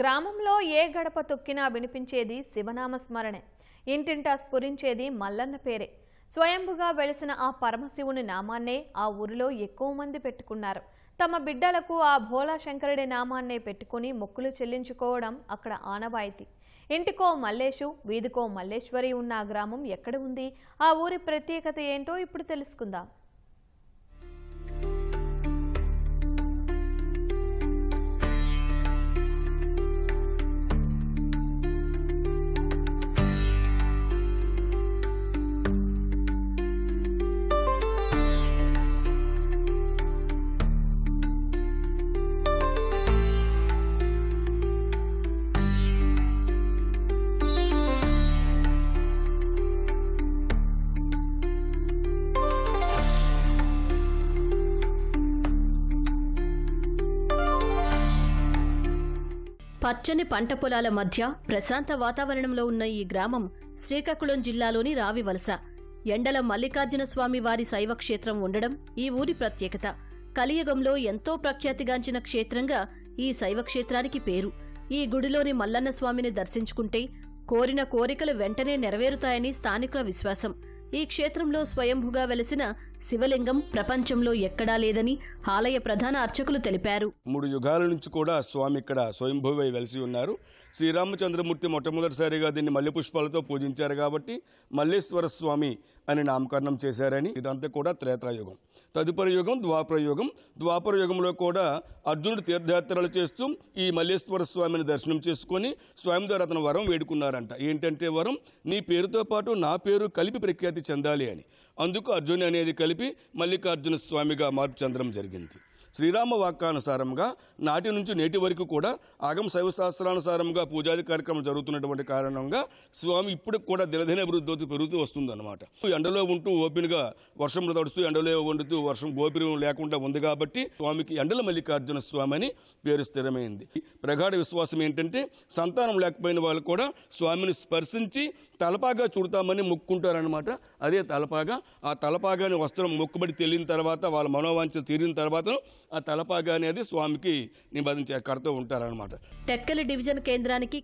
గ్రామంలో ఏ గడప తొక్కినా వినిపించేది శివనామ స్మరణే. ఇంటింటా స్ఫురించేది మల్లన్న పేరే. స్వయంభుగా వెలిసిన ఆ పరమశివుని నామాన్నే ఆ ఊరిలో ఎక్కువ మంది పెట్టుకున్నారు. తమ బిడ్డలకు ఆ భోలా శంకరుడి నామాన్నే పెట్టుకుని మొక్కులు చెల్లించుకోవడం అక్కడ ఆనవాయితీ. ఇంటికో మల్లేషు వీధికో మల్లేశ్వరి ఉన్న ఆ గ్రామం ఎక్కడ ఉంది? ఆ ఊరి ప్రత్యేకత ఏంటో ఇప్పుడు తెలుసుకుందాం. పచ్చని పంట పొలాల మధ్య ప్రశాంత వాతావరణంలో ఉన్న ఈ గ్రామం శ్రీకాకుళం జిల్లాలోని రావివలస ఎండల మల్లికార్జున స్వామి వారి శైవక్షేత్రం ఉండడం ఈ ఊరి ప్రత్యేకత. కలియుగంలో ఎంతో ప్రఖ్యాతిగాంచిన క్షేత్రంగా ఈ శైవ క్షేత్రానికి పేరు. ఈ గుడిలోని మల్లన్న స్వామిని దర్శించుకుంటే కోరిన కోరికలు వెంటనే నెరవేరుతాయని స్థానికుల విశ్వాసం. ఈ క్షేత్రంలో స్వయంభుగా వెలిసిన శివలింగం ప్రపంచంలో ఎక్కడా లేదని ఆలయ ప్రధాన అర్చకులు తెలిపారు. మూడు యుగాల నుంచి కూడా స్వామి ఇక్కడ స్వయంభువై వెలిసి ఉన్నారు. శ్రీరామచంద్రమూర్తి మొట్టమొదటిసారిగా దీన్ని మల్లె పుష్పాలతో పూజించారు కాబట్టి మల్లేశ్వర స్వామి అని నామకరణం చేశారని ఇదంతా కూడా త్రేతాయుగం. తదుపరి యుగం ద్వాపర యుగం. ద్వాపర యుగంలో కూడా అర్జునుడు తీర్థయాత్రలు చేస్తూ ఈ మల్లేశ్వర స్వామిని దర్శనం చేసుకొని స్వామి ద్వారా అతను వరం వేడుకున్నారంట. ఏంటంటే వరం? నీ పేరుతో పాటు నా పేరు కలిపి ప్రఖ్యాతి చెందాలి అని. అందుకు అర్జును అనేది కలిపి మల్లికార్జున స్వామిగా మార్పు చెందడం జరిగింది. శ్రీరామ వాక్యానుసారంగా నాటి నుంచి నేటి వరకు కూడా ఆగమ శైవ శాస్త్రానుసారంగా పూజాది కార్యక్రమం జరుగుతున్నటువంటి కారణంగా స్వామి ఇప్పటికి కూడా దినదిన అభివృద్ధి పెరుగుతూ వస్తుందన్నమాట. ఎండలో ఉంటూ ఓపెన్గా వర్షంలో తడుస్తూ ఎండలో వండుతూ వర్షం గోపురం లేకుండా ఉంది కాబట్టి స్వామికి ఎండల మల్లికార్జున స్వామి అని పేరు స్థిరమైంది. ప్రగాఢ విశ్వాసం ఏంటంటే సంతానం లేకపోయిన వాళ్ళు కూడా స్వామిని స్పర్శించి తలపాగా చూడతామని మొక్కుంటారనమాట అదే తలపాగా ఆ తలపాగాని వస్త్రం మొక్కుబడి తెలియని తర్వాత వాళ్ళ మనోవాంఛ తీరిన తర్వాత ఆ తలపాగా అనేది స్వామికి నిబంధించే కడుతూ ఉంటారనమాట టెక్కలి డివిజన్ కేంద్రానికి